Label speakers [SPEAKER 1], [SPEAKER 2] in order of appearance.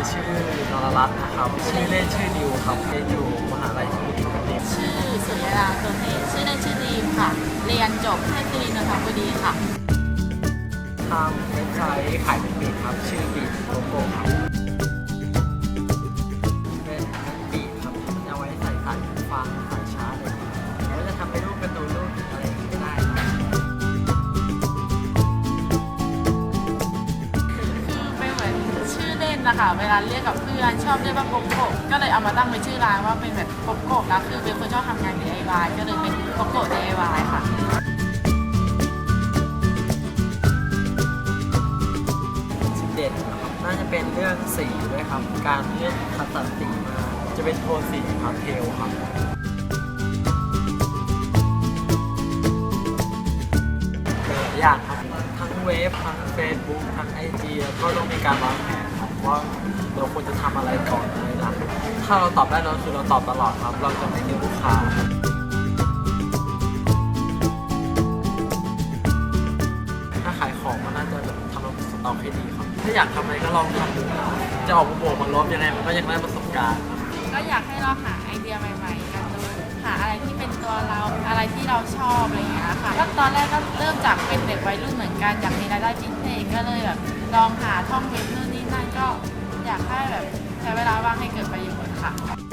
[SPEAKER 1] รัตน์นะครับ ชื่อเล่นชื่อดิวครับเรียนอยู่มหาลัยที่บุรีรัมย์
[SPEAKER 2] ชื่อสุริยาตัวเทศชื่อเล่นชื่อดีมค่ะ เรียนจบเทคโนโลยีนนทบุรีค่ะ
[SPEAKER 1] ทำเว็บไซต์ขายเป็นปีครับ ชื่อ นนะคะ
[SPEAKER 2] เวลาเรียกกับเพื่อนชอบเรียกว่าโกโก้ก็เลยเอามาตั้งเป็นชื่อร้านว่าเป็นแบบโกโก้แล้วคือเป็นคนชอบทำงาน DIY ก็เลยเป็นโกโก้ DIY ค่ะ
[SPEAKER 1] จุดเด่นนะครับน่าจะเป็นเรื่องสีด้วยครับ การเลือกคัดสรรสีมาจะเป็นโทนสีพาสเทลครับหลายอย่างครับ ทั้งเว็บทั้ง Facebook ทั้ง IG แล้วก็ต้องมีการวางแผน ว่าเราควรจะทำอะไรก่อนอะไรหลังถ้าเราตอบได้เราคือเราตอบตลอดครับ เราจะไม่ทิ้งลูกค้าถ้าขายของมันน่าจะแบบทำระบบสต็อกให้ดีครับ ถ้าอยากทำอะไรก็ลองทำดูครับจะออกมาบวกมาลบยังไงมันก็ยังได้ประสบการณ์ครับ
[SPEAKER 2] ก็อยากให้เราหาไอเดียใหม่ๆกันดูหาอะไรที่เป็นตัวเราอะไรที่เราชอบอะไรอย่างเงี้ยค่ะก็ตอนแรกก็เริ่มจากเป็นเด็กวัยรุ่นเหมือนกันอยากมีรายได้พิเศษก็เลยแบบลองหาท่องเว็บนู่นนี่ นั่นก็อยากให้แบบใช้เวลาว่างให้เกิดประโยชน์ค่ะ